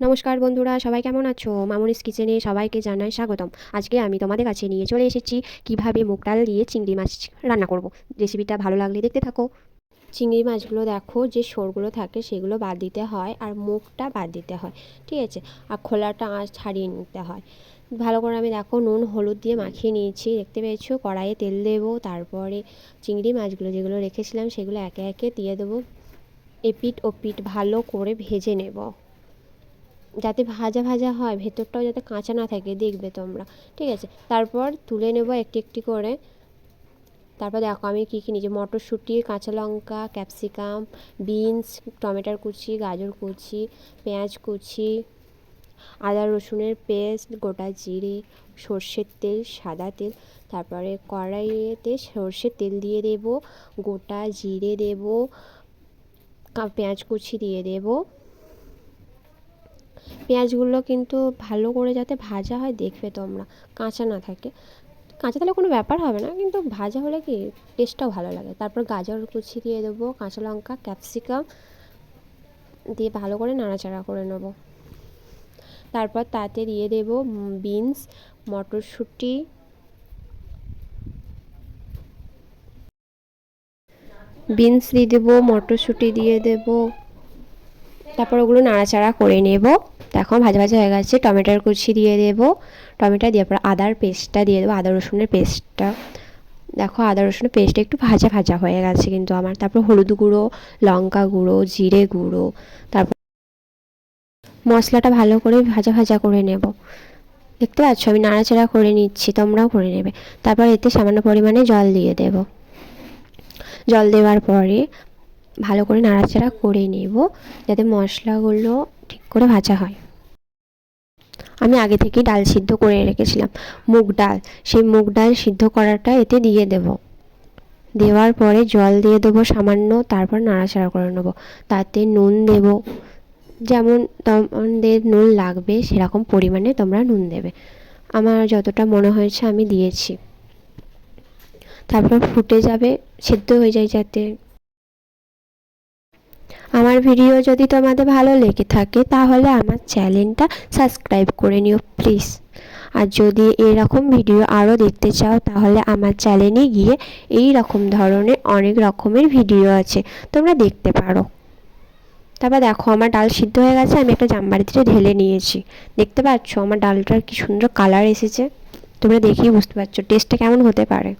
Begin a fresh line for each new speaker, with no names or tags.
নমস্কার বন্ধুরা, সবাই কেমন আছো? মামুনিস কিচেনে সবাইকে জানাই স্বাগতম। আজকে আমি তোমাদের কাছে নিয়ে চলে এসেছি কীভাবে মুগ ডাল দিয়ে চিংড়ি মাছ রান্না করব। রেসিপিটা ভালো লাগলে দেখতে থাকো। চিংড়ি মাছগুলো দেখো, যে শোরগুলো থাকে সেগুলো বাদ দিতে হয় আর মুখটা বাদ দিতে হয়, ঠিক আছে? আর খোলাটা আঁচ ছাড়িয়ে নিতে হয়। ভালো করে আমি দেখো নুন, হলুদ দিয়ে মাখিয়ে নিয়েছি, দেখতে পেয়েছ? কড়াইয়ে তেল দেবো, তারপরে চিংড়ি মাছগুলো যেগুলো রেখেছিলাম সেগুলো একে একে দিয়ে দেবো। এপিট ওপিট ভালো করে ভেজে নেব। যাতে ভাজা ভাজা হয়, ভেতরটাও যাতে কাঁচা না থাকে, দেখবে তোমরা। ঠিক আছে? তারপর তুলে নেব একটি একটি করে। তারপর দেখো আমি কী কী নিয়েছি। মটরশুঁটি, কাঁচা লঙ্কা, ক্যাপসিকাম, বিনস, টমেটোর কুচি, গাজর কুচি, পেঁয়াজ কুচি, আদা রসুনের পেস্ট, গোটা জিরে, সর্ষের তেল, সাদা তেল, তারপরে কড়াইতে সর্ষের তেল দিয়ে দেব, গোটা জিরে দেব পেঁয়াজ কুচি দিয়ে দেবো। পেঁয়াজগুলো কিন্তু ভালো করে যাতে ভাজা হয় দেখবে তোমরা, কাঁচা না থাকে। কাঁচা তাহলে কোনো ব্যাপার হবে না, কিন্তু ভাজা হলে কি টেস্টটাও ভালো লাগে। তারপর গাজর কুচি দিয়ে দেবো, কাঁচা লঙ্কা ক্যাপসিকাম দিয়ে ভালো করে নাড়াচাড়া করে নেব। তারপর তাতে দিয়ে দেব বিনস মটরশুঁটি। বিনস দিয়ে দেবো, মটরশুঁটি দিয়ে দেবো। তারপর ওগুলো নাড়াচাড়া করে নেব। দেখো, ভাজা ভাজা হয়ে গেছে। টমেটোর কুচি দিয়ে দেবো। টমেটো দিয়ে পর আদার পেস্টটা দিয়ে দেবো, আদা রসুনের পেস্টটা। দেখো, আদা রসুনের পেস্টটা একটু ভাজা ভাজা হয়ে গেছে কিন্তু আমার। তারপর হলুদ গুঁড়ো, লঙ্কা গুঁড়ো, জিরে গুঁড়ো, তারপর মশলাটা ভালো করে ভাজা ভাজা করে নেব। দেখতে পাচ্ছ? আমি নাড়াচাড়া করে নিচ্ছি, তোমরাও করে নেবে। তারপর এতে সামান্য পরিমাণে জল দিয়ে দেব। জল দেওয়ার পরে ভালো করে নাড়াচাড়া করে নেব যাতে মশলাগুলো ঠিক করে ভাজা হয়। আমি আগে থেকেই ডাল সিদ্ধ করে রেখেছিলাম। মুগ ডাল, সেই মুগ ডাল সিদ্ধ করাটা এতে দিয়ে দেব। দেওয়ার পরে জল দিয়ে দেবো সামান্য, তারপর নাড়াচাড়া করে নেব। তাতে নুন দেব। যেমন তোমাদের নুন লাগবে, সেরকম পরিমাণে তোমরা নুন দেবে। আমার যতটা মনে হয়েছে আমি দিয়েছি। তারপর ফুটে যাবে, সেদ্ধ হয়ে যায় যাতে। আমার ভিডিও যদি তোমাদের ভালো লেগে থাকে, তাহলে আমার চ্যানেলটা সাবস্ক্রাইব করে নিও, প্লিজ। আর যদি এরকম ভিডিও আরও দেখতে চাও, তাহলে আমার চ্যানেলে গিয়ে এই রকম ধরনের অনেক রকমের ভিডিও আছে, তোমরা দেখতে পারো। তারপর দেখো, আমার ডাল সিদ্ধ হয়ে গেছে, আমি একটা জামবাড়িতে ঢেলে নিয়েছি। দেখতে পাচ্ছ, আমার ডালটার কি সুন্দর কালার এসেছে। তোমরা দেখেই বুঝতে পারছ টেস্টটা কেমন হতে পারে।